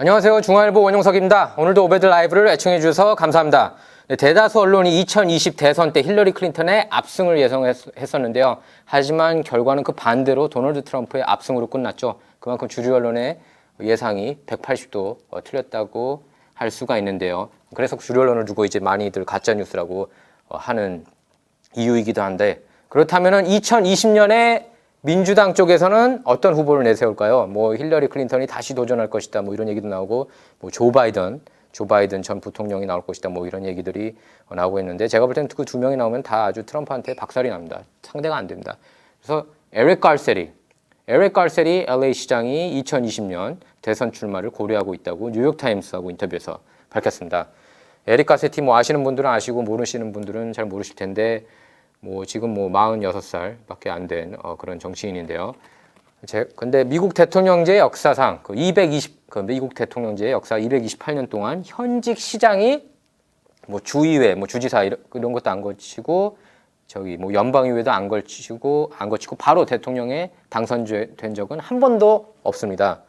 안녕하세요. 중앙일보 원용석입니다. 오늘도 오베드 라이브를 애청해 주셔서 감사합니다. 네, 대다수 언론이 2020 대선 때 힐러리 클린턴의 압승을 예상했었는데요. 하지만 결과는 그 반대로 도널드 트럼프의 압승으로 끝났죠. 그만큼 주류 언론의 예상이 180도 어, 틀렸다고 할 수가 있는데요. 그래서 주류 언론을 두고 이제 많이들 가짜 뉴스라고 어, 하는 이유이기도 한데 그렇다면은 2020년에 민주당 쪽에서는 어떤 후보를 내세울까요? 뭐 힐러리 클린턴이 다시 도전할 것이다. 뭐 이런 얘기도 나오고 뭐 조 바이든, 조 바이든 전 부통령이 나올 것이다. 뭐 이런 얘기들이 어, 나오고 있는데 제가 볼 때는 그 두 명이 나오면 다 아주 트럼프한테 박살이 납니다. 상대가 안 됩니다. 그래서 에릭 갈세리, 에릭 갈세리 LA 시장이 2020년 대선 출마를 고려하고 있다고 뉴욕 타임스하고 인터뷰에서 밝혔습니다. 에릭 가세티 뭐 아시는 분들은 아시고 모르시는 분들은 잘 모르실 텐데 뭐 지금 뭐 46살밖에 안된 어, 그런 정치인인데요. 제 근데 미국 대통령제 역사상 그 220, 그 미국 대통령제 역사 228년 동안 현직 시장이 뭐 주의회, 뭐 주지사 이런, 이런 것도 안 거치고 저기 뭐 연방의회도 안 걸치고 안 거치고 바로 대통령에 당선된 적은 한 번도 없습니다.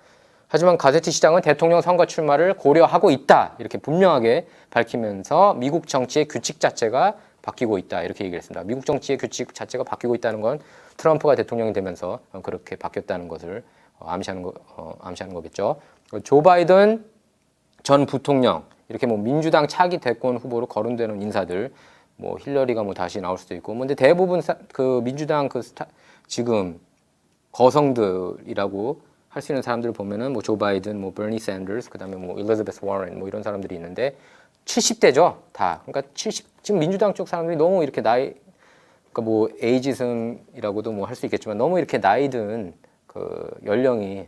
하지만 가세티 시장은 대통령 선거 출마를 고려하고 있다 이렇게 분명하게 밝히면서 미국 정치의 규칙 자체가 바뀌고 있다 이렇게 얘기를 했습니다. 미국 정치의 규칙 자체가 바뀌고 있다는 건 트럼프가 대통령이 되면서 그렇게 바뀌었다는 것을 어, 암시하는 거 어, 암시하는 거겠죠. 조 바이든 전 부통령 이렇게 뭐 민주당 차기 대권 후보로 거론되는 인사들 뭐 힐러리가 뭐 다시 나올 수도 있고 뭐 근데 대부분 사, 그 민주당 그 스타, 지금 거성들이라고 할 수 있는 사람들을 보면은 뭐 조 바이든, 뭐 버니 샌더스, 그다음에 뭐 일리자베스 워런 뭐 이런 사람들이 있는데 70대죠 다. 그러니까 70 지금 민주당 쪽 사람들이 너무 이렇게 나이 그러니까 뭐 에이지즘이라고도 뭐 할 수 있겠지만 너무 이렇게 나이 든 그 연령이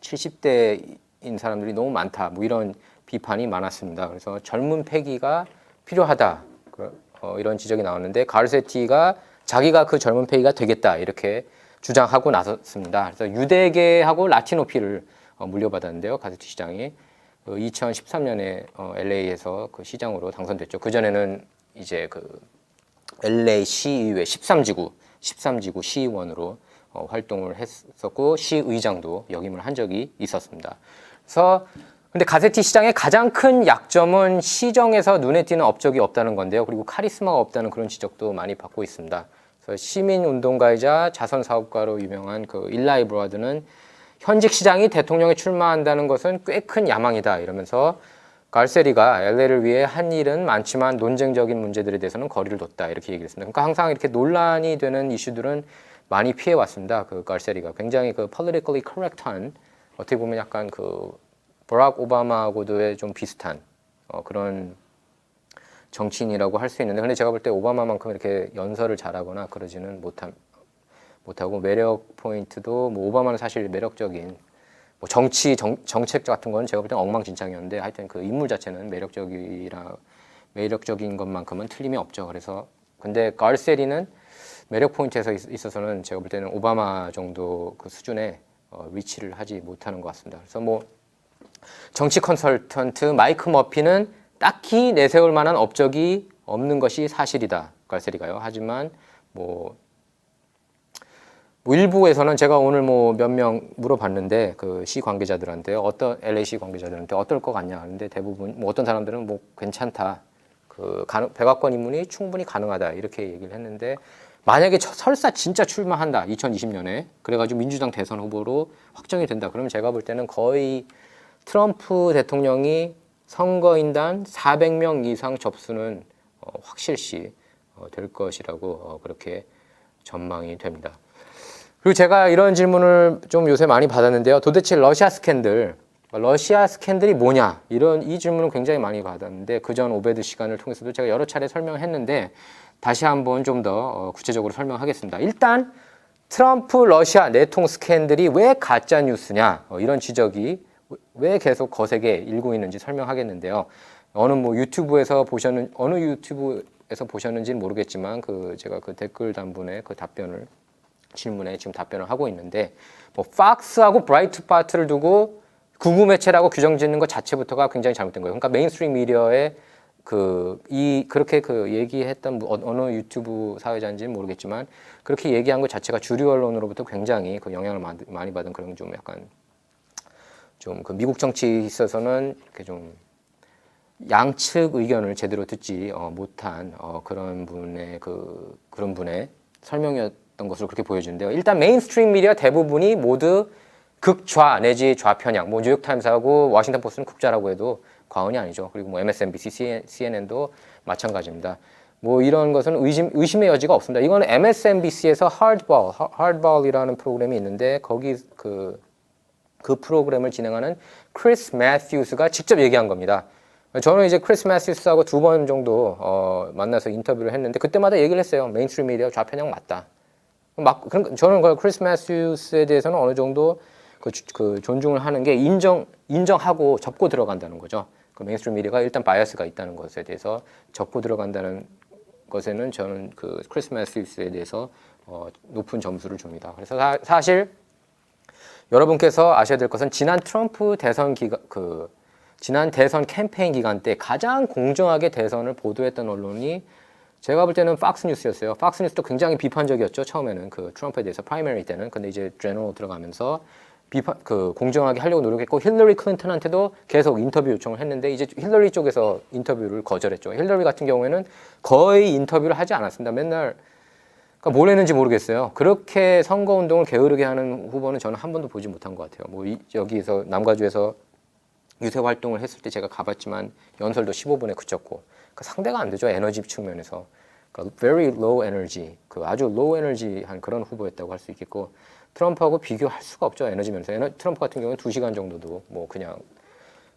70대인 사람들이 너무 많다. 뭐 이런 비판이 많았습니다. 그래서 젊은 패기가 필요하다. 그, 어, 이런 지적이 나왔는데 가르세티가 자기가 그 젊은 패기가 되겠다 이렇게 주장하고 나섰습니다. 그래서 유대계하고 라티노피를 어, 물려받았는데요. 가세티 시장이 그 2013년에 어, LA에서 그 시장으로 당선됐죠. 그 전에는 이제 그 LA 시의회 13지구 13지구 시의원으로 어, 활동을 했었고 시의장도 역임을 한 적이 있었습니다. 그래서 근데 가세티 시장의 가장 큰 약점은 시정에서 눈에 띄는 업적이 없다는 건데요. 그리고 카리스마가 없다는 그런 지적도 많이 받고 있습니다. 그래서 시민 운동가이자 자선 사업가로 유명한 그 일라이 브라드는 현직 시장이 대통령에 출마한다는 것은 꽤 큰 야망이다 이러면서 갈세리가 LA를 위해 한 일은 많지만 논쟁적인 문제들에 대해서는 거리를 뒀다 이렇게 얘기를 했습니다. 그러니까 항상 이렇게 논란이 되는 이슈들은 많이 피해 왔습니다. 그 갈세리가 굉장히 그 politically correct한 어떻게 보면 약간 그 버락 오바마하고도의 좀 비슷한 어, 그런 정치인이라고 할 수 있는데 근데 제가 볼 때 오바마만큼 이렇게 연설을 잘하거나 그러지는 못함 못하고 매력 포인트도 뭐 오바마는 사실 매력적인 뭐 정치 정, 정책 같은 건 제가 볼 때는 엉망진창이었는데 하여튼 그 인물 자체는 매력적이라 매력적인 것만큼은 틀림이 없죠. 그래서 근데 갈세리는 매력 포인트에서 있, 있어서는 제가 볼 때는 오바마 정도 그 수준의 어, 리치를 하지 못하는 것 같습니다. 그래서 뭐 정치 컨설턴트 마이크 머피는 딱히 내세울 만한 업적이 없는 것이 사실이다. 갈세리가요. 하지만 뭐, 뭐 일부에서는 제가 오늘 뭐 몇 명 물어봤는데 그 시 관계자들한테 어떤 LAC 관계자들한테 어떨 것 같냐 하는데 대부분 뭐 어떤 사람들은 뭐 괜찮다. 그 가능, 백악관 입문이 충분히 가능하다 이렇게 얘기를 했는데 만약에 저- 설사 진짜 출마한다 2020년에 그래가지고 민주당 대선 후보로 확정이 된다 그러면 제가 볼 때는 거의 트럼프 대통령이 선거인단 400명 이상 접수는 어, 확실시 어, 될 것이라고 어, 그렇게 전망이 됩니다. 그리고 제가 이런 질문을 좀 요새 많이 받았는데요. 도대체 러시아 스캔들, 러시아 스캔들이 뭐냐? 이런 이 질문을 굉장히 많이 받았는데 그 전 오베드 시간을 통해서도 제가 여러 차례 설명했는데 다시 한번 좀 더 구체적으로 설명하겠습니다. 일단 트럼프 러시아 내통 스캔들이 왜 가짜 뉴스냐? 어, 이런 지적이 왜 계속 거세게 일고 있는지 설명하겠는데요. 어느 뭐 유튜브에서 보셨는 어느 유튜브에서 보셨는지는 모르겠지만 그 제가 그 댓글 단분의 그 답변을 질문에 지금 답변을 하고 있는데 뭐 팍스하고 브라이트 파트를 두고 구구 매체라고 규정 짓는 것 자체부터가 굉장히 잘못된 거예요. 그러니까 메인스트림 미디어의 그이 그렇게 그 얘기했던 뭐 어- 어느 유튜브 사회자인지는 모르겠지만 그렇게 얘기한 것 자체가 주류 언론으로부터 굉장히 그 영향을 많이 받은 그런 좀 약간 좀 그 미국 정치에 있어서는 이렇게 좀 양측 의견을 제대로 듣지 어, 못한 어, 그런 분의 그 그런 분의 설명이었 던 것으로 그렇게 보여지는데요. 일단 메인스트림 미디어 대부분이 모두 극좌 내지 좌편향. 뭐 뉴욕 타임스하고 워싱턴 포스트는 극좌라고 해도 과언이 아니죠. 그리고 뭐 MSNBC, CNN도 마찬가지입니다. 뭐 이런 것은 의심, 의심의 여지가 없습니다. 이거는 MSNBC에서 Hardball, Hardball이라는 프로그램이 있는데 거기 그, 그 프로그램을 진행하는 크리스 매튜스가 직접 얘기한 겁니다. 저는 이제 크리스 매튜스하고 두 번 정도 어, 만나서 인터뷰를 했는데 그때마다 얘기를 했어요. 메인스트림 미디어 좌편향 맞다. 막 그런 저는 그 크리스 매튜스에 대해서는 어느 정도 그, 주- 그 존중을 하는 게 인정 인정하고 접고 들어간다는 거죠. 그 메인스트림 미디어가 일단 바이어스가 있다는 것에 대해서 접고 들어간다는 것에는 저는 그 크리스 매튜스에 대해서 어, 높은 점수를 줍니다. 그래서 사, 사실 여러분께서 아셔야 될 것은 지난 트럼프 대선 기간 그 지난 대선 캠페인 기간 때 가장 공정하게 대선을 보도했던 언론이 제가 볼 때는 팍스 뉴스였어요. 팍스 뉴스도 굉장히 비판적이었죠. 처음에는 그 트럼프에 대해서 프라이머리 때는. 근데 이제 제너럴 들어가면서 비판 그 공정하게 하려고 노력했고 힐러리 클린턴한테도 계속 인터뷰 요청을 했는데 이제 힐러리 쪽에서 인터뷰를 거절했죠. 힐러리 같은 경우에는 거의 인터뷰를 하지 않았습니다. 맨날 그러니까 뭘 했는지 모르겠어요. 그렇게 선거 운동을 게으르게 하는 후보는 저는 한 번도 보지 못한 것 같아요. 뭐 이, 여기서 남가주에서 유세 활동을 했을 때 제가 가봤지만 연설도 15분에 그쳤고 그 상대가 안 되죠 에너지 측면에서 그러니까 very low energy 그 아주 low energy한 그런 후보였다고 할 수 있겠고 트럼프하고 비교할 수가 없죠 에너지 면에서 에너, 트럼프 같은 경우는 2 시간 정도도 뭐 그냥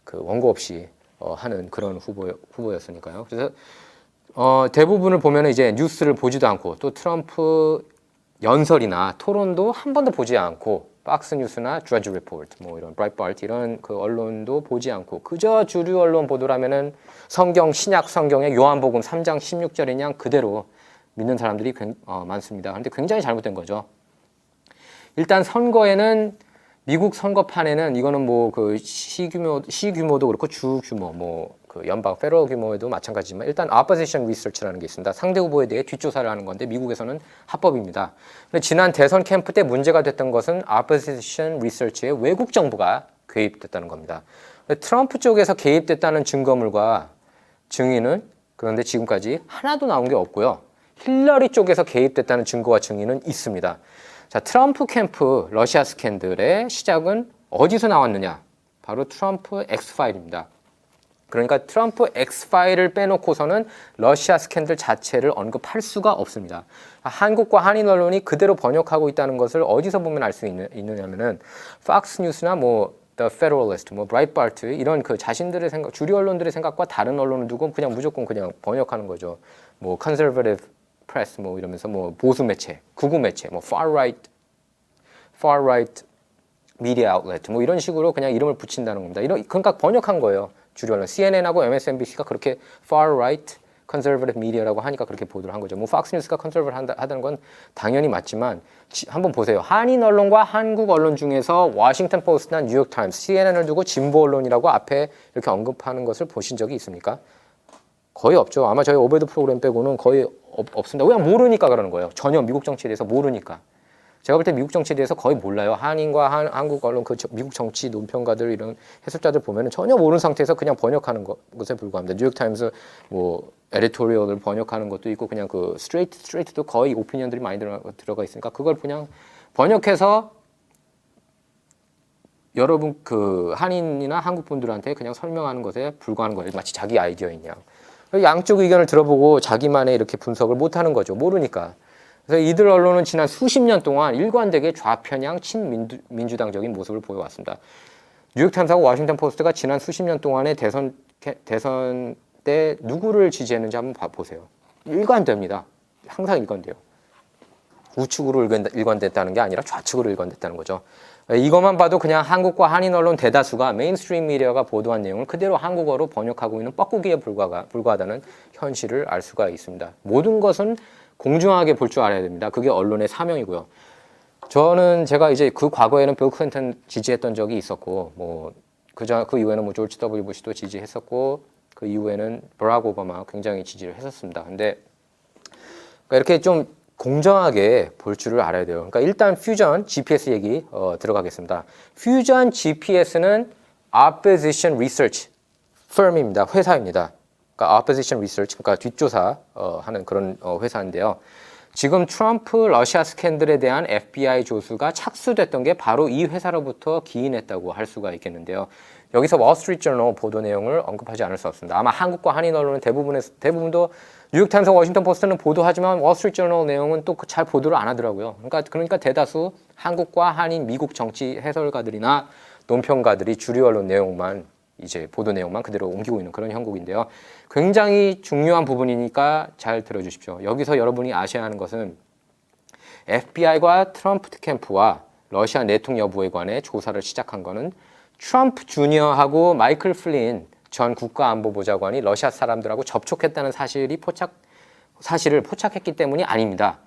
그 원고 없이 어, 하는 그런 후보 후보였으니까요. 그래서 어, 대부분을 보면 이제 뉴스를 보지도 않고 또 트럼프 연설이나 토론도 한 번도 보지 않고 박스 뉴스나 드러지 리포트 뭐 이런 브라이트바트 이런 그 언론도 보지 않고 그저 주류 언론 보도라면은 성경 신약 성경의 요한복음 3장 16절이냥 그대로 믿는 사람들이 굉- 어, 많습니다. 그런데 굉장히 잘못된 거죠. 일단 선거에는 미국 선거판에는 이거는 뭐 그 시규모 시규모도 그렇고 주 규모 뭐 그 연방 페럴 규모에도 마찬가지지만 일단 opposition research라는 게 있습니다. 상대 후보에 대해 뒷조사를 하는 건데 미국에서는 합법입니다. 근데 지난 대선 캠프 때 문제가 됐던 것은 opposition research에 외국 정부가 개입됐다는 겁니다. 트럼프 쪽에서 개입됐다는 증거물과 증인은 그런데 지금까지 하나도 나온 게 없고요. 힐러리 쪽에서 개입됐다는 증거와 증인은 있습니다. 자, 트럼프 캠프 러시아 스캔들의 시작은 어디서 나왔느냐? 바로 트럼프 X 파일입니다. 그러니까 트럼프 X 파일을 빼놓고서는 러시아 스캔들 자체를 언급할 수가 없습니다. 한국과 한인 언론이 그대로 번역하고 있다는 것을 어디서 보면 알 수 있느냐면은 팍스 뉴스나 뭐 The Federalist, 뭐 브라이트바트 이런 그 자신들의 생각, 주류 언론들의 생각과 다른 언론을 두고 그냥 무조건 그냥 번역하는 거죠. 뭐 conservative press 뭐 이러면서 뭐 보수 매체, 극우 매체, 뭐 far right, far right media outlet 뭐 이런 식으로 그냥 이름을 붙인다는 겁니다. 이런 그러니까 번역한 거예요. 주류 언론 CNN하고 MSNBC가 그렇게 far right conservative media라고 하니까 그렇게 보도를 한 거죠. 뭐 팍스 뉴스가 컨설버를 한다, 하다는 건 당연히 맞지만 지- 한번 보세요. 한인 언론과 한국 언론 중에서 워싱턴 포스트나 뉴욕 타임스, CNN을 두고 진보 언론이라고 앞에 이렇게 언급하는 것을 보신 적이 있습니까? 거의 없죠. 아마 저희 오베드 프로그램 빼고는 거의 없, 없습니다. 그냥 모르니까 그러는 거예요. 전혀 미국 정치에 대해서 모르니까. 제가 볼 때 미국 정치에 대해서 거의 몰라요. 한인과 한, 한국 언론, 그 저- 미국 정치 논평가들 이런 해설자들 보면은 전혀 모르는 상태에서 그냥 번역하는 것, 것에 불과합니다. 뉴욕 타임스 뭐 에디토리얼을 번역하는 것도 있고 그냥 그 스트레이트 스트레이트도 거의 오피니언들이 많이 들어, 들어가 있으니까 그걸 그냥 번역해서 여러분 그 한인이나 한국 분들한테 그냥 설명하는 것에 불과한 거예요. 마치 자기 아이디어인 양. 양쪽 의견을 들어보고 자기만의 이렇게 분석을 못 하는 거죠. 모르니까. 그래서 이들 언론은 지난 수십 년 동안 일관되게 좌편향 친민주당적인 모습을 보여왔습니다. 뉴욕타임스하고 워싱턴 포스트가 지난 수십 년 동안의 대선 캐- 대선 때 누구를 지지했는지 한번 봐 보세요. 일관됩니다. 항상 일관돼요. 우측으로 일관- 일관됐다는 게 아니라 좌측으로 일관됐다는 거죠. 이것만 봐도 그냥 한국과 한인 언론 대다수가 메인스트림 미디어가 보도한 내용을 그대로 한국어로 번역하고 있는 뻐꾸기에 불과가, 불과하다는 현실을 알 수가 있습니다. 모든 것은 공정하게 볼 줄 알아야 됩니다. 그게 언론의 사명이고요. 저는 제가 이제 그 과거에는 빌 클린턴 지지했던 적이 있었고 뭐 그저 그 이후에는 뭐 조지 W 부시도 지지했었고 그 이후에는 버락 오바마 굉장히 지지를 했었습니다. 근데 그러니까 이렇게 좀 공정하게 볼 줄을 알아야 돼요. 그러니까 일단 퓨전 GPS 얘기 어, 들어가겠습니다. 퓨전 GPS는 Opposition Research Firm입니다. 회사입니다. 그러니까 Opposition Research, 그러니까 뒷조사 어, 하는 그런 어, 회사인데요. 지금 트럼프 러시아 스캔들에 대한 FBI 조수가 착수됐던 게 바로 이 회사로부터 기인했다고 할 수가 있겠는데요. 여기서 월스트리트저널 보도 내용을 언급하지 않을 수 없습니다. 아마 한국과 한인 언론은 대부분의 대부분도 뉴욕타임스, 워싱턴 포스트는 보도하지만 월스트리트저널 내용은 또 잘 보도를 안 하더라고요. 그러니까 그러니까 대다수 한국과 한인 미국 정치 해설가들이나 논평가들이 주류 언론 내용만 이제 보도 내용만 그대로 옮기고 있는 그런 형국인데요. 굉장히 중요한 부분이니까 잘 들어주십시오. 여기서 여러분이 아셔야 하는 것은 FBI가 트럼프 캠프와 러시아 내통 여부에 관해 조사를 시작한 것은 트럼프 주니어하고 마이클 플린 전 국가안보보좌관이 러시아 사람들하고 접촉했다는 사실이 포착 사실을 포착했기 때문이 아닙니다.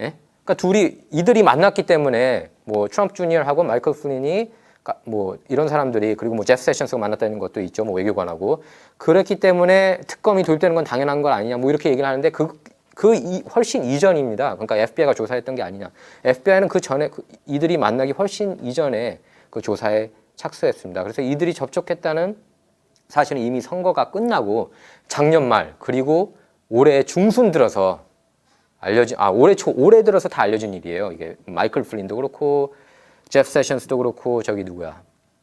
예? 그러니까 둘이 이들이 만났기 때문에 뭐 트럼프 주니어하고 마이클 플린이 가- 뭐 이런 사람들이 그리고 뭐 제프 세션스가 만났다는 것도 있죠. 뭐 외교관하고 그렇기 때문에 특검이 돌되는 건 당연한 건 아니냐. 뭐 이렇게 얘기를 하는데 그그 이- 훨씬 이전입니다. 그러니까 FBI가 조사했던 게 아니냐. FBI는 그 전에 그 이들이 만나기 훨씬 이전에 그 조사에 착수했습니다. 그래서 이들이 접촉했다는 사실은 이미 선거가 끝나고 작년 말 그리고 올해 중순 들어서 알려진 아 올해 초 올해 들어서 다 알려진 일이에요. 이게 마이클 플린도 그렇고 제프 세션스도 그렇고 저기 누구야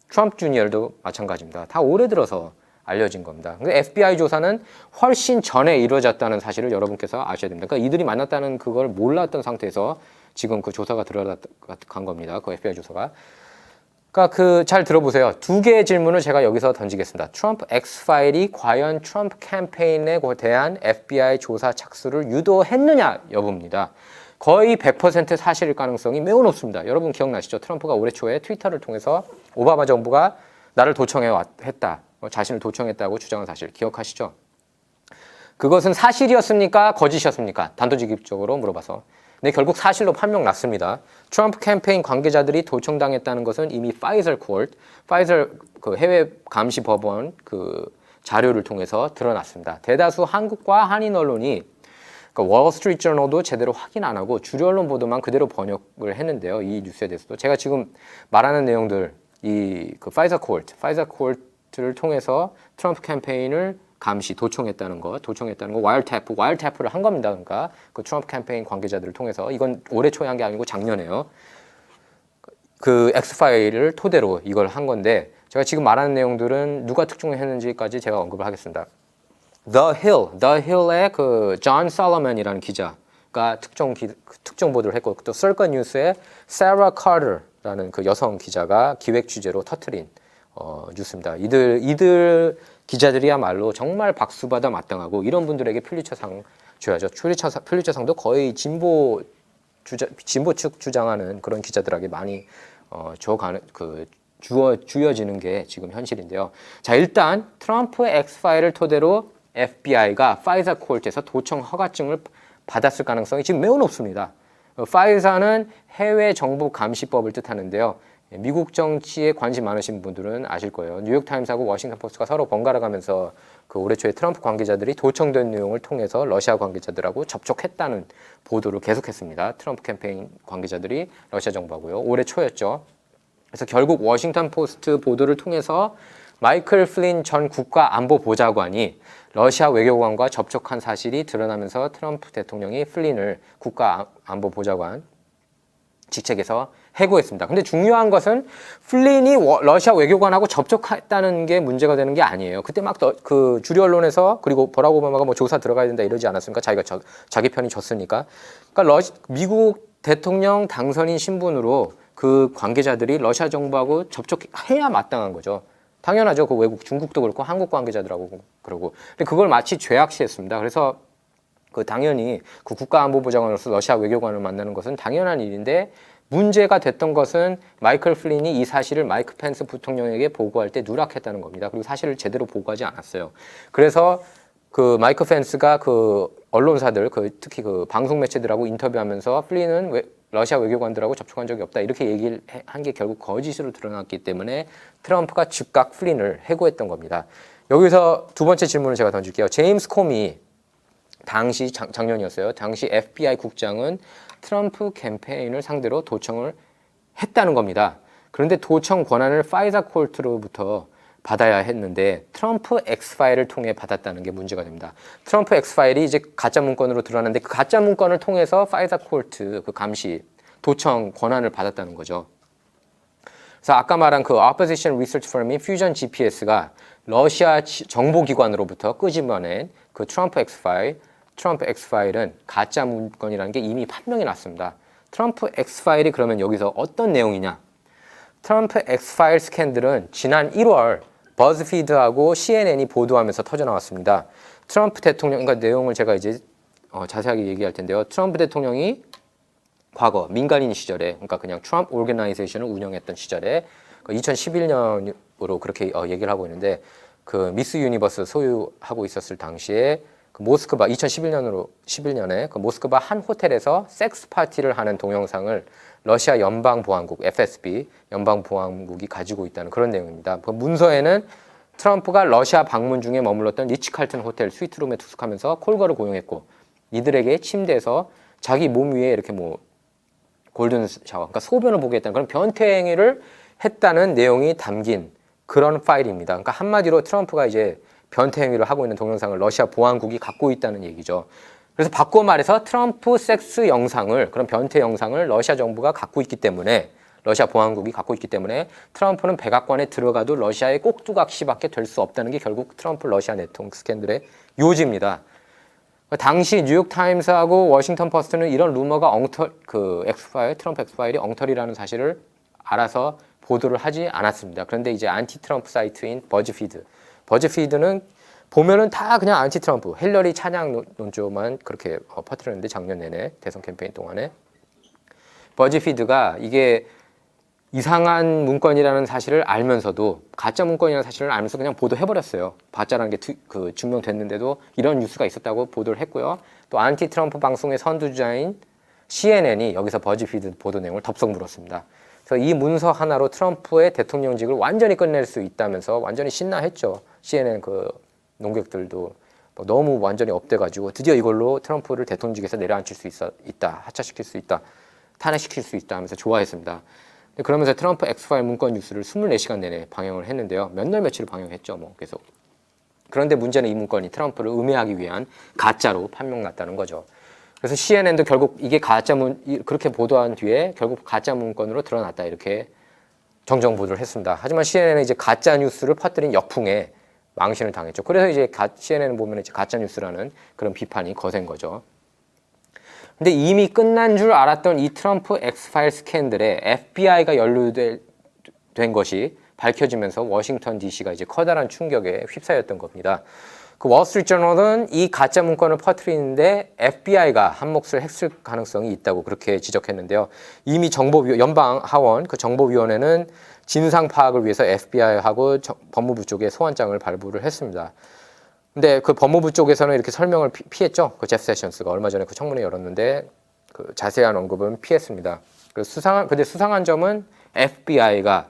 트럼프 주니어도 마찬가지입니다. 다 올해 들어서 알려진 겁니다. 근데 FBI 조사는 훨씬 전에 이루어졌다는 사실을 여러분께서 아셔야 됩니다. 그러니까 이들이 만났다는 그걸 몰랐던 상태에서 지금 그 조사가 들어간 겁니다. 그 FBI 조사가. 그러니까 그 잘 들어보세요. 두 개의 질문을 제가 여기서 던지겠습니다. 트럼프 X 파일이 과연 트럼프 캠페인에 대한 FBI 조사 착수를 유도했느냐 여부입니다. 거의 100% 사실일 가능성이 매우 높습니다. 여러분 기억나시죠? 트럼프가 올해 초에 트위터를 통해서 오바마 정부가 나를 도청해 왔, 했다. 어, 자신을 도청했다고 주장한 사실 기억하시죠? 그것은 사실이었습니까? 거짓이었습니까? 단도직입적으로 물어봐서. 근데 결국 사실로 판명 났습니다. 트럼프 캠페인 관계자들이 도청당했다는 것은 이미 파이저 코트, 파이저 그 해외 감시 법원 그 자료를 통해서 드러났습니다. 대다수 한국과 한인 언론이 그러니까 월스트리트 저널도 제대로 확인 안 하고 주류 언론 보도만 그대로 번역을 했는데요. 이 뉴스에 대해서도 제가 지금 말하는 내용들 이 그 파이저 코트, 파이저 코트를 통해서 트럼프 캠페인을 감시 도청했다는 거, 도청했다는 거, 와일 태프, 와일 태프를 한 겁니다. 그러니까 그 트럼프 캠페인 관계자들을 통해서 이건 올해 초에 한 게 아니고 작년에요. 그 X 파일을 토대로 이걸 한 건데 제가 지금 말하는 내용들은 누가 특종했는지까지 제가 언급을 하겠습니다. The Hill, The Hill의 그존 솔로몬이라는 기자가 특정 기, 특정 보도를 했고 또 설건 뉴스의 세라 카터라는 그 여성 기자가 기획 취재로 터트린 어, 뉴스입니다. 이들 이들 기자들이야말로 정말 박수받아 마땅하고 이런 분들에게 퓰리처상 줘야죠. 퓰리처 퓰리처상도 거의 진보 주자, 진보 측 주장하는 그런 기자들에게 많이 어, 줘가는 그 주어 주어지는 게 지금 현실인데요. 자 일단 트럼프의 X 파일을 토대로 FBI가 파이자 콜트에서 도청 허가증을 받았을 가능성이 지금 매우 높습니다. 어, 파이자는 해외 정보 감시법을 뜻하는데요. 예, 미국 정치에 관심 많으신 분들은 아실 거예요. 뉴욕 타임스하고 워싱턴 포스트가 서로 번갈아 가면서 그 올해 초에 트럼프 관계자들이 도청된 내용을 통해서 러시아 관계자들하고 접촉했다는 보도를 계속했습니다. 트럼프 캠페인 관계자들이 러시아 정부하고요. 올해 초였죠. 그래서 결국 워싱턴 포스트 보도를 통해서 마이클 플린 전 국가안보보좌관이 러시아 외교관과 접촉한 사실이 드러나면서 트럼프 대통령이 플린을 국가안보보좌관 직책에서 해고했습니다. 근데 중요한 것은 플린이 워- 러시아 외교관하고 접촉했다는 게 문제가 되는 게 아니에요. 그때 막 그 주류 언론에서 그리고 버락 오바마가 뭐 조사 들어가야 된다 이러지 않았습니까? 자기가 저, 자기 편이 졌으니까. 그러니까 러시, 미국 대통령 당선인 신분으로 그 관계자들이 러시아 정부하고 접촉해야 마땅한 거죠. 당연하죠. 그 외국 중국도 그렇고 한국 관계자들하고 그러고. 근데 그걸 마치 죄악시했습니다. 그래서 그 당연히 그 국가안보보좌관으로서 러시아 외교관을 만나는 것은 당연한 일인데 문제가 됐던 것은 마이클 플린이 이 사실을 마이크 펜스 부통령에게 보고할 때 누락했다는 겁니다. 그리고 사실을 제대로 보고하지 않았어요. 그래서 그 마이크 펜스가 그 언론사들, 그 특히 그 방송 매체들하고 인터뷰하면서 플린은 외- 러시아 외교관들하고 접촉한 적이 없다 이렇게 얘기를 한 게 결국 거짓으로 드러났기 때문에 트럼프가 즉각 플린을 해고했던 겁니다. 여기서 두 번째 질문을 제가 던질게요. 제임스 코미 당시 작, 작년이었어요. 당시 FBI 국장은 트럼프 캠페인을 상대로 도청을 했다는 겁니다. 그런데 도청 권한을 파이자 콜트로부터 받아야 했는데 트럼프 X 파일을 통해 받았다는 게 문제가 됩니다. 트럼프 X 파일이 이제 가짜 문건으로 드러났는데 그 가짜 문건을 통해서 파이자 콜트 그 감시 도청 권한을 받았다는 거죠. 그래서 아까 말한 그 opposition research firm인 퓨전 GPS가 러시아 지- 정보기관으로부터 끄집어낸 그 트럼프 X 파일, 트럼프 X 파일은 가짜 문건이라는 게 이미 판명이 났습니다. 트럼프 X 파일이 그러면 여기서 어떤 내용이냐? 트럼프 X 파일 스캔들은 지난 1월 버즈피드하고 CNN이 보도하면서 터져 나왔습니다. 트럼프 대통령, 그러니까 내용을 제가 이제 어, 자세하게 얘기할 텐데요. 트럼프 대통령이 과거 민간인 시절에 그러니까 그냥 트럼프 오르게나이제이션을 운영했던 시절에 그 2011년으로 그렇게 어, 얘기를 하고 있는데 그 미스 유니버스 소유하고 있었을 당시에 그 모스크바 2011년으로 11년에 그 모스크바 한 호텔에서 섹스 파티를 하는 동영상을 러시아 연방 보안국 FSB 연방 보안국이 가지고 있다는 그런 내용입니다. 그 문서에는 트럼프가 러시아 방문 중에 머물렀던 리치 칼튼 호텔 스위트룸에 투숙하면서 콜거를 고용했고 이들에게 침대에서 자기 몸 위에 이렇게 뭐 골든 샤워, 그러니까 소변을 보게 했다는 그런 변태 행위를 했다는 내용이 담긴 그런 파일입니다. 그러니까 한마디로 트럼프가 이제 변태 행위를 하고 있는 동영상을 러시아 보안국이 갖고 있다는 얘기죠. 그래서 바꿔 말해서 트럼프 섹스 영상을 그런 변태 영상을 러시아 정부가 갖고 있기 때문에 러시아 보안국이 갖고 있기 때문에 트럼프는 백악관에 들어가도 러시아의 꼭두각시밖에 될 수 없다는 게 결국 트럼프 러시아 네트워크 스캔들의 요지입니다. 당시 뉴욕 타임스하고 워싱턴 포스트는 이런 루머가 엉터 그 엑스파일 트럼프 엑스파일이 엉터리라는 사실을 알아서 보도를 하지 않았습니다. 그런데 이제 안티 트럼프 사이트인 버즈피드, 버즈피드는 보면은 다 그냥 안티 트럼프, 힐러리 찬양 논- 논조만 그렇게 어, 퍼뜨렸는데 작년 내내 대선 캠페인 동안에 버즈피드가 이게 이상한 문건이라는 사실을 알면서도 가짜 문건이라는 사실을 알면서 그냥 보도해버렸어요. 가짜라는 게 그 증명됐는데도 이런 뉴스가 있었다고 보도를 했고요. 또 안티 트럼프 방송의 선두주자인 CNN이 여기서 버즈피드 보도 내용을 덥석 물었습니다. 그래서 이 문서 하나로 트럼프의 대통령직을 완전히 끝낼 수 있다면서 완전히 신나했죠. CNN 그 농객들도 뭐 너무 완전히 업돼가지고 드디어 이걸로 트럼프를 대통령직에서 내려앉힐 수 있어, 있다, 하차시킬 수 있다, 탄핵시킬 수 있다 하면서 좋아했습니다. 그러면서 트럼프 엑스파일 문건 뉴스를 24시간 내내 방영을 했는데요. 몇 날 며칠을 방영했죠, 뭐 계속. 그런데 문제는 이 문건이 트럼프를 음해하기 위한 가짜로 판명났다는 거죠. 그래서 CNN도 결국 이게 가짜 문 이- 그렇게 보도한 뒤에 결국 가짜 문건으로 드러났다 이렇게 정정 보도를 했습니다. 하지만 CNN은 이제 가짜 뉴스를 퍼뜨린 역풍에 망신을 당했죠. 그래서 이제 가, CNN 보면 이제 가짜 뉴스라는 그런 비판이 거센 거죠. 근데 이미 끝난 줄 알았던 이 트럼프 엑스파일 스캔들에 FBI가 연루된 된 것이 밝혀지면서 워싱턴 DC가 이제 커다란 충격에 휩싸였던 겁니다. 그 월스트리트저널은 이 가짜 문건을 퍼뜨리는데 FBI가 한 몫을 했을 가능성이 있다고 그렇게 지적했는데요. 이미 정보 연방 하원 그 정보위원회는 진상 파악을 위해서 FBI하고 법무부 쪽에 소환장을 발부를 했습니다. 근데 그 법무부 쪽에서는 이렇게 설명을 피, 피했죠. 그 제프 세션스가 얼마 전에 그 청문회 열었는데 그 자세한 언급은 피했습니다. 그 수상한 근데 수상한 점은 FBI가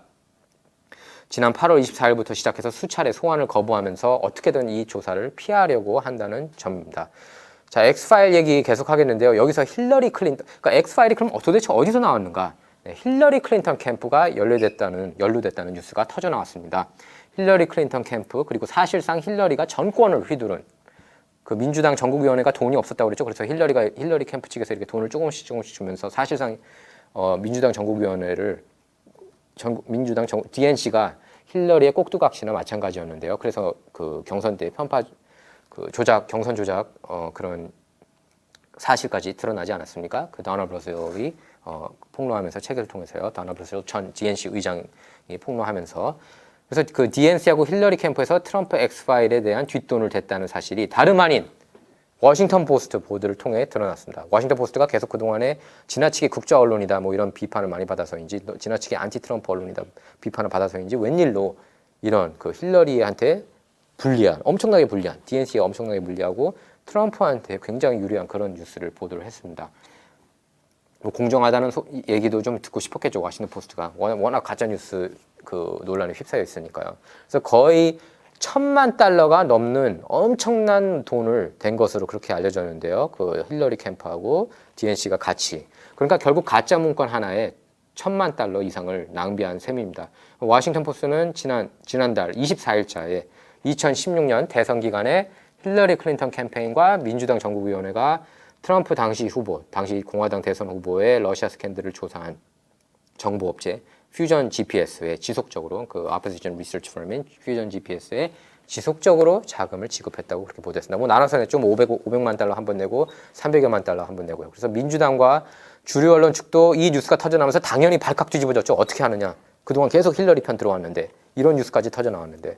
지난 8월 24일부터 시작해서 수차례 소환을 거부하면서 어떻게든 이 조사를 피하려고 한다는 점입니다. 자, 엑스파일 얘기 계속 하겠는데요. 여기서 힐러리 클린턴, 그러니까 엑스파일이 그럼 도대체 어디서 나왔는가? 네, 힐러리 클린턴 캠프가 연루됐다는, 연루됐다는 뉴스가 터져 나왔습니다. 힐러리 클린턴 캠프, 그리고 사실상 힐러리가 전권을 휘두른 그 민주당 전국위원회가 돈이 없었다고 그랬죠. 그래서 힐러리가 힐러리 캠프 측에서 이렇게 돈을 조금씩 조금씩 주면서 사실상 어, 민주당 전국위원회를 전 민주당 정, DNC가 힐러리의 꼭두각시나 마찬가지였는데요. 그래서 그 경선 때 편파 그 조작 경선 조작 어, 그런 사실까지 드러나지 않았습니까? 그 다나 브러셀이 어, 폭로하면서 책을 통해서요. 다나 브러셀 전 DNC 의장이 폭로하면서 그래서 그 DNC하고 힐러리 캠프에서 트럼프 엑스 파일에 대한 뒷돈을 댔다는 사실이 다름 아닌 워싱턴 포스트 보도를 통해 드러났습니다. 워싱턴 포스트가 계속 그동안에 지나치게 국자 언론이다 뭐 이런 비판을 많이 받아서인지 또 지나치게 안티 트럼프 언론이다 비판을 받아서인지 웬일로 이런 그 힐러리한테 불리한 엄청나게 불리한 DNC가 엄청나게 불리하고 트럼프한테 굉장히 유리한 그런 뉴스를 보도를 했습니다. 뭐 공정하다는 소, 이 얘기도 좀 듣고 싶었겠죠 워싱턴 포스트가 워낙, 워낙 가짜 뉴스 그 논란에 휩싸여 있으니까요. 그래서 거의 천만 달러가 넘는 엄청난 돈을 댄 것으로 그렇게 알려졌는데요. 그 힐러리 캠프하고 DNC가 같이. 그러니까 결국 가짜 문건 하나에 천만 달러 이상을 낭비한 셈입니다. 워싱턴 포스트는 지난 지난달 24일자에 2016년 대선 기간에 힐러리 클린턴 캠페인과 민주당 전국위원회가 트럼프 당시 후보, 당시 공화당 대선 후보의 러시아 스캔들을 조사한 정보 업체 퓨전 GPS에 지속적으로 그 opposition research firm인 퓨전 GPS에 지속적으로 자금을 지급했다고 그렇게 보도했습니다. 뭐 나눠서. 뭐 500, 500만 달러 한 번 내고 300여만 달러 한 번 내고요. 그래서 민주당과 주류 언론 측도 이 뉴스가 터져나오면서 당연히 발칵 뒤집어졌죠. 어떻게 하느냐. 그동안 계속 힐러리 편 들어왔는데 이런 뉴스까지 터져 나왔는데.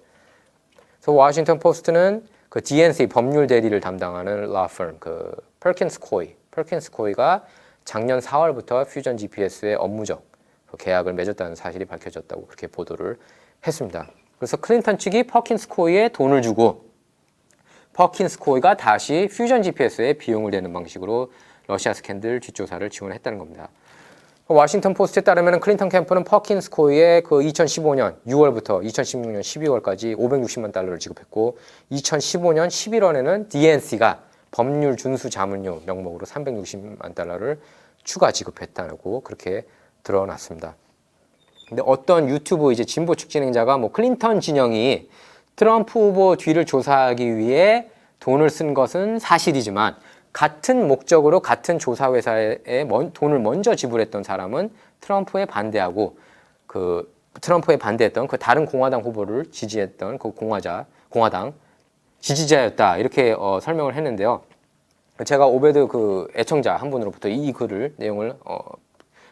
그래서 워싱턴 포스트는 그 DNC 법률 대리를 담당하는 firm 그 퍼킨스 코이, 퍼킨스 코이가 작년 4월부터 퓨전 GPS의 업무적 그 계약을 맺었다는 사실이 밝혀졌다고 그렇게 보도를 했습니다. 그래서 클린턴 측이 퍼킨스 코이에 돈을 주고 퍼킨스 코이가 다시 퓨전 GPS에 비용을 대는 방식으로 러시아 스캔들 뒷조사를 지원했다는 겁니다. 워싱턴 포스트에 따르면 클린턴 캠프는 퍼킨스 코이에 그 2015년 6월부터 2016년 12월까지 560만 달러를 지급했고 2015년 11월에는 DNC가 법률 준수 자문료 명목으로 360만 달러를 추가 지급했다고 그렇게 드러났습니다. 근데 어떤 유튜브 이제 진보 측 진행자가 뭐 클린턴 진영이 트럼프 후보 뒤를 조사하기 위해 돈을 쓴 것은 사실이지만 같은 목적으로 같은 조사 회사에 먼- 돈을 먼저 지불했던 사람은 트럼프에 반대하고 그 트럼프에 반대했던 그 다른 공화당 후보를 지지했던 그 공화자 공화당 지지자였다 이렇게 어, 설명을 했는데요. 제가 오베드 그 애청자 한 분으로부터 이 글을 내용을 어,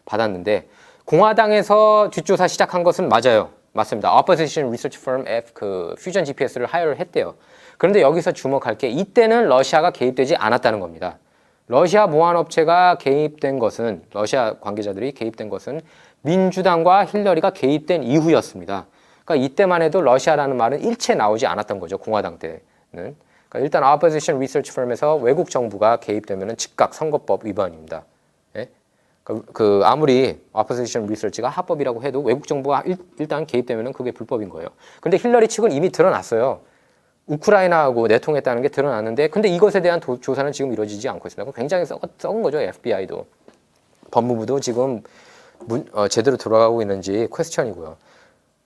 받았는데 공화당에서 뒷조사 시작한 것은 맞아요. 맞습니다. Opposition Research Firm F 그 퓨전 GPS를 하여를 했대요. 그런데 여기서 주목할 게 이때는 러시아가 개입되지 않았다는 겁니다. 러시아 보안업체가 개입된 것은 러시아 관계자들이 개입된 것은 민주당과 힐러리가 개입된 이후였습니다. 그러니까 이때만 해도 러시아라는 말은 일체 나오지 않았던 거죠. 공화당 때 는. 그러니까 일단 Opposition Research Firm에서 외국 정부가 개입되면 즉각 선거법 위반입니다. 예? 그, 그 아무리 opposition research가 합법이라고 해도 외국 정부가 일, 일단 개입되면 그게 불법인 거예요. 근데 힐러리 측은 이미 드러났어요. 우크라이나하고 내통했다는 게 드러났는데 근데 이것에 대한 도- 조사는 지금 이루어지지 않고 있습니다. 굉장히 썩, 썩은 거죠. FBI도. 법무부도 지금 문, 어, 제대로 돌아가고 있는지 퀘스천이고요.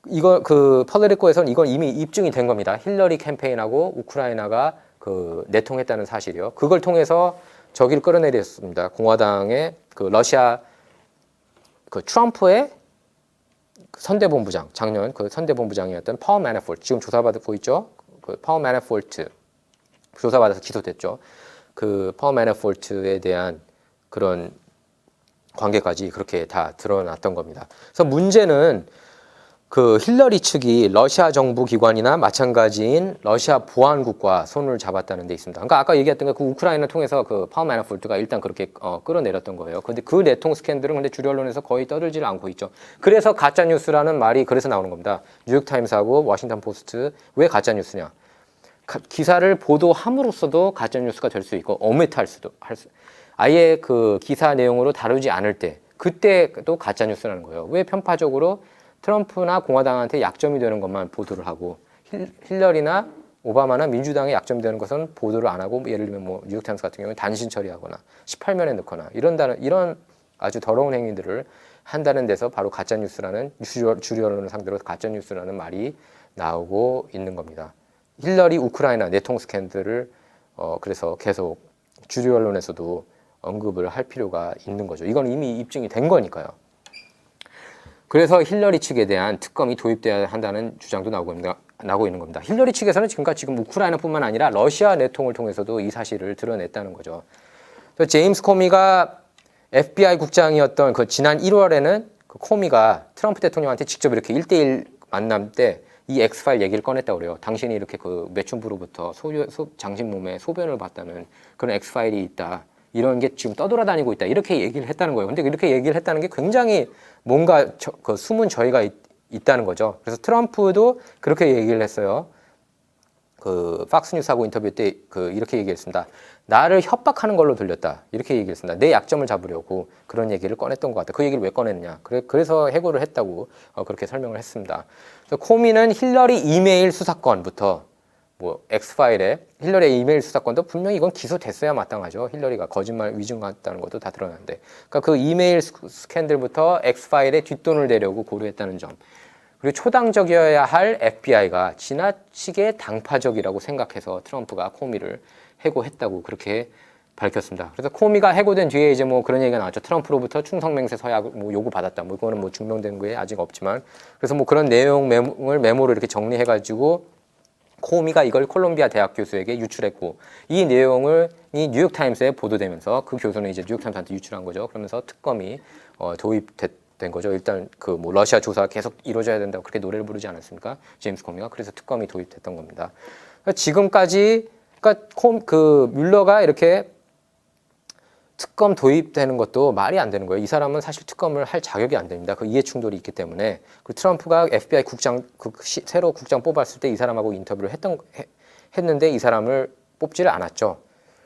이거 그 펄레리코에서는 이건 이미 입증이 된 겁니다. 힐러리 캠페인하고 우크라이나가 그 내통했다는 사실이요. 그걸 통해서 저기를 끌어내렸습니다. 공화당의 그 러시아 그 트럼프의 그 선대본부장 작년 그 선대본부장이었던 파워 매니폴트 지금 조사받고 있죠. 그 파워 매니폴트 조사받아서 기소됐죠. 그 파워 매니폴트에 대한 그런 관계까지 그렇게 다 드러났던 겁니다. 그래서 문제는 그 힐러리 측이 러시아 정부 기관이나 마찬가지인 러시아 보안국과 손을 잡았다는 데 있습니다. 그러니까 아까 얘기했던 그 우크라이나 통해서 그 파워 매니폴트가 일단 그렇게 어, 끌어내렸던 거예요. 근데 그 내통 스캔들은 근데 주류 언론에서 거의 떠들지를 않고 있죠. 그래서 가짜 뉴스라는 말이 그래서 나오는 겁니다. 뉴욕 타임스하고 워싱턴 포스트 왜 가짜 뉴스냐? 가- 기사를 보도함으로써도 가짜 뉴스가 될 수 있고 오밋할 수도 할 수. 아예 그 기사 내용으로 다루지 않을 때 그때도 가짜 뉴스라는 거예요. 왜 편파적으로 트럼프나 공화당한테 약점이 되는 것만 보도를 하고 힐, 힐러리나 오바마나 민주당에 약점이 되는 것은 보도를 안 하고 예를 들면 뭐 뉴욕타임스 같은 경우는 단신 처리하거나 18면에 넣거나 이런다는 이런 아주 더러운 행위들을 한다는 데서 바로 가짜 뉴스라는 주류 언론을 상대로 가짜 뉴스라는 말이 나오고 있는 겁니다. 힐러리 우크라이나 내통 스캔들을 어 그래서 계속 주류 언론에서도 언급을 할 필요가 있는 거죠. 이건 이미 입증이 된 거니까요. 그래서 힐러리 측에 대한 특검이 도입돼야 한다는 주장도 나오고, 있는, 나오고 있는 겁니다. 힐러리 측에서는 지금까지 지금 우크라이나뿐만 아니라 러시아 내통을 통해서도 이 사실을 드러냈다는 거죠. 그래서 제임스 코미가 FBI 국장이었던 그 지난 1월에는 그 코미가 트럼프 대통령한테 직접 이렇게 1대1 만남 때 이 엑스파일 얘기를 꺼냈다고 그래요. 당신이 이렇게 그 매춘부로부터 소, 소, 장신 몸에 소변을 봤다는 그런 엑스파일이 있다. 이런 게 지금 떠돌아다니고 있다. 이렇게 얘기를 했다는 거예요. 근데 이렇게 얘기를 했다는 게 굉장히 뭔가 저, 그 숨은 저희가 있, 있다는 거죠. 그래서 트럼프도 그렇게 얘기를 했어요. 그 팍스뉴스하고 인터뷰 때 그 이렇게 얘기했습니다. 나를 협박하는 걸로 들렸다. 이렇게 얘기했습니다. 내 약점을 잡으려고 그런 얘기를 꺼냈던 것 같다. 그 얘기를 왜 꺼냈냐? 그래, 그래서 해고를 했다고 어, 그렇게 설명을 했습니다. 코미는 힐러리 이메일 수사건부터 뭐 엑스파일에 힐러리의 이메일 수사 건도 분명히 이건 기소됐어야 마땅하죠. 힐러리가 거짓말 위증했다는 것도 다 드러났는데. 그러니까 그 이메일 스- 스캔들부터 엑스파일에 뒷돈을 내려고 고려했다는 점. 그리고 초당적이어야 할 FBI가 지나치게 당파적이라고 생각해서 트럼프가 코미를 해고했다고 그렇게 밝혔습니다. 그래서 코미가 해고된 뒤에 이제 뭐 그런 얘기가 나왔죠. 트럼프로부터 충성맹세 서약 뭐 요구 받았다. 뭐 이거는 뭐 증명된 게 아직 없지만 그래서 뭐 그런 내용 메모를 메모로 이렇게 정리해가지고 코미가 이걸 콜롬비아 대학 교수에게 유출했고 이 내용을 이 뉴욕 타임스에 보도되면서 그 교수는 이제 뉴욕 타임스한테 유출한 거죠. 그러면서 특검이 어, 도입된 거죠. 일단 그 뭐 러시아 조사 계속 이루어져야 된다고 그렇게 노래를 부르지 않았습니까? 제임스 코미가 그래서 특검이 도입됐던 겁니다. 그러니까 지금까지 그러니까 콤, 그 뮬러가 이렇게 특검 도입되는 것도 말이 안 되는 거예요. 이 사람은 사실 특검을 할 자격이 안 됩니다. 그 이해 충돌이 있기 때문에 그 트럼프가 FBI 국장 그 시- 새로 국장 뽑았을 때 이 사람하고 인터뷰를 했던 해- 했는데 이 사람을 뽑지를 않았죠.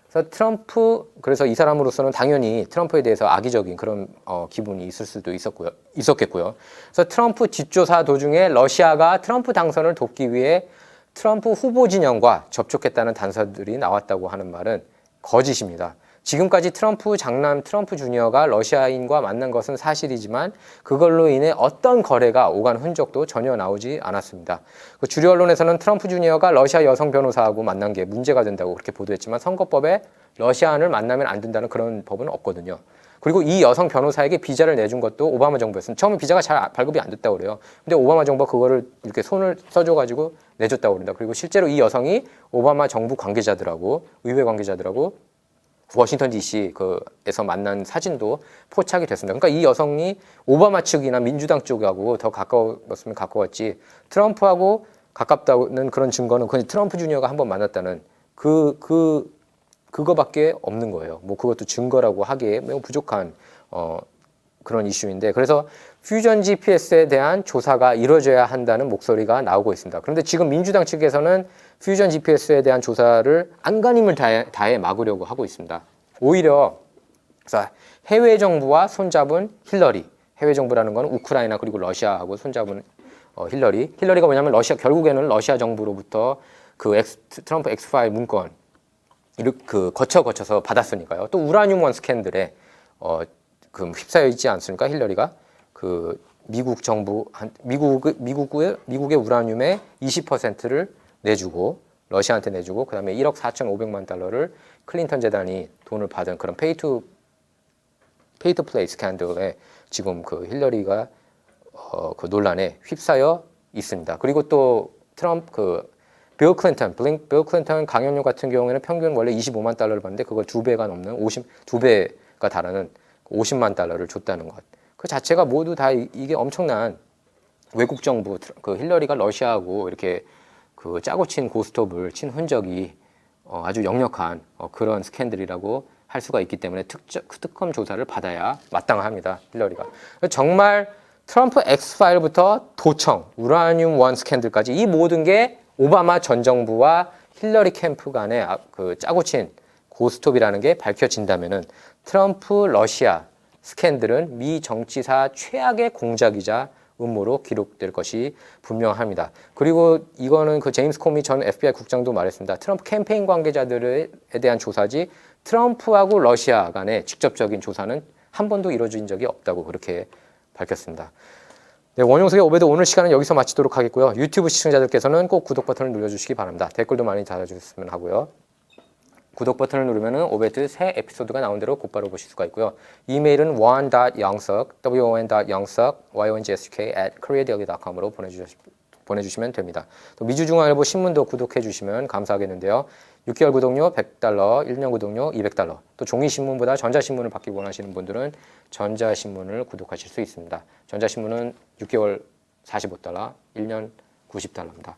그래서 트럼프 그래서 이 사람으로서는 당연히 트럼프에 대해서 악의적인 그런 어, 기분이 있을 수도 있었고요. 있었겠고요. 그래서 트럼프 뒷조사 도중에 러시아가 트럼프 당선을 돕기 위해 트럼프 후보 진영과 접촉했다는 단서들이 나왔다고 하는 말은 거짓입니다. 지금까지 트럼프 장남 트럼프 주니어가 러시아인과 만난 것은 사실이지만 그걸로 인해 어떤 거래가 오간 흔적도 전혀 나오지 않았습니다. 그 주류 언론에서는 트럼프 주니어가 러시아 여성 변호사하고 만난 게 문제가 된다고 그렇게 보도했지만 선거법에 러시아인을 만나면 안 된다는 그런 법은 없거든요. 그리고 이 여성 변호사에게 비자를 내준 것도 오바마 정부였습니다. 처음에 비자가 잘 발급이 안 됐다고 그래요. 근데 오바마 정부가 그거를 이렇게 손을 써줘가지고 내줬다고 그런다. 그리고 실제로 이 여성이 오바마 정부 관계자들하고 의회 관계자들하고 워싱턴 D.C. 그에서 만난 사진도 포착이 됐습니다. 그러니까 이 여성이 오바마 측이나 민주당 쪽하고 더 가까웠으면 가까웠지 트럼프하고 가깝다는 그런 증거는 그냥 트럼프 주니어가 한 번 만났다는 그 그 그거밖에 없는 거예요. 뭐 그것도 증거라고 하기에 매우 부족한 어 그런 이슈인데 그래서 퓨전 GPS에 대한 조사가 이루어져야 한다는 목소리가 나오고 있습니다. 그런데 지금 민주당 측에서는 퓨전 GPS에 대한 조사를 안간힘을 다해, 다해 막으려고 하고 있습니다. 오히려 해외 정부와 손잡은 힐러리, 해외 정부라는 건 우크라이나 그리고 러시아하고 손잡은 어, 힐러리. 힐러리가 뭐냐면 러시아 결국에는 러시아 정부로부터 그 엑스, 트럼프 X5 문건 이렇게 그 거쳐 거쳐서 받았으니까요. 또 우라늄 원 스캔들에 어, 그 휩싸여 있지 않습니까? 힐러리가 그 미국 정부 한 미국 미국의 미국의 우라늄의 20%를 내주고 러시아한테 내주고 그다음에 1억 4,500만 달러를 클린턴 재단이 돈을 받은 그런 페이투 페이투 플레이 스캔들에 지금 그 힐러리가 어, 그 논란에 휩싸여 있습니다. 그리고 또 트럼프 그 빌 클린턴, 블링, 빌 클린턴 강연료 같은 경우에는 평균 원래 25만 달러를 받는데 그걸 두 배가 넘는 50, 두 배가 달하는 50만 달러를 줬다는 것. 그 자체가 모두 다 이- 이게 엄청난 외국 정부 그 힐러리가 러시아하고 이렇게 그 짜고 친 고스톱을 친 흔적이 어, 아주 역력한 어, 그런 스캔들이라고 할 수가 있기 때문에 특, 특검 조사를 받아야 마땅합니다. 힐러리가 정말 트럼프 X 파일부터 도청, 우라늄 원 스캔들까지 이 모든 게 오바마 전 정부와 힐러리 캠프 간의 아- 그 짜고 친 고스톱이라는 게 밝혀진다면은 트럼프 러시아 스캔들은 미 정치사 최악의 공작이자 음모로 기록될 것이 분명합니다. 그리고 이거는 그 제임스 코미 전 FBI 국장도 말했습니다. 트럼프 캠페인 관계자들에 대한 조사지 트럼프하고 러시아 간의 직접적인 조사는 한 번도 이루어진 적이 없다고 그렇게 밝혔습니다. 네, 원용석의 오베드 오늘 시간은 여기서 마치도록 하겠고요. 유튜브 시청자들께서는 꼭 구독 버튼을 눌러주시기 바랍니다. 댓글도 많이 달아주셨으면 하고요. 구독 버튼을 누르면 오베드 새 에피소드가 나온 대로 곧바로 보실 수가 있고요. 이메일은 one.영석, won.영석, yongsk at koreadaily.com으로 보내주시, 보내주시면 됩니다. 또 미주중앙일보 신문도 구독해 주시면 감사하겠는데요. 6개월 구독료 100달러, 1년 구독료 200달러. 또 종이신문보다 전자신문을 받기 원하시는 분들은 전자신문을 구독하실 수 있습니다. 전자신문은 6개월 45달러, 1년 90달러입니다.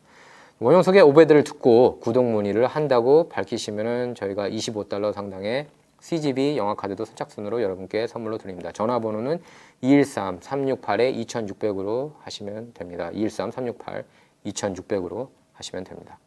원영석의 오베드를 듣고 구독 문의를 한다고 밝히시면은 저희가 25달러 상당의 CGV 영화 카드도 선착순으로 여러분께 선물로 드립니다. 전화번호는 213-368-2600으로 하시면 됩니다. 213-368-2600으로 하시면 됩니다.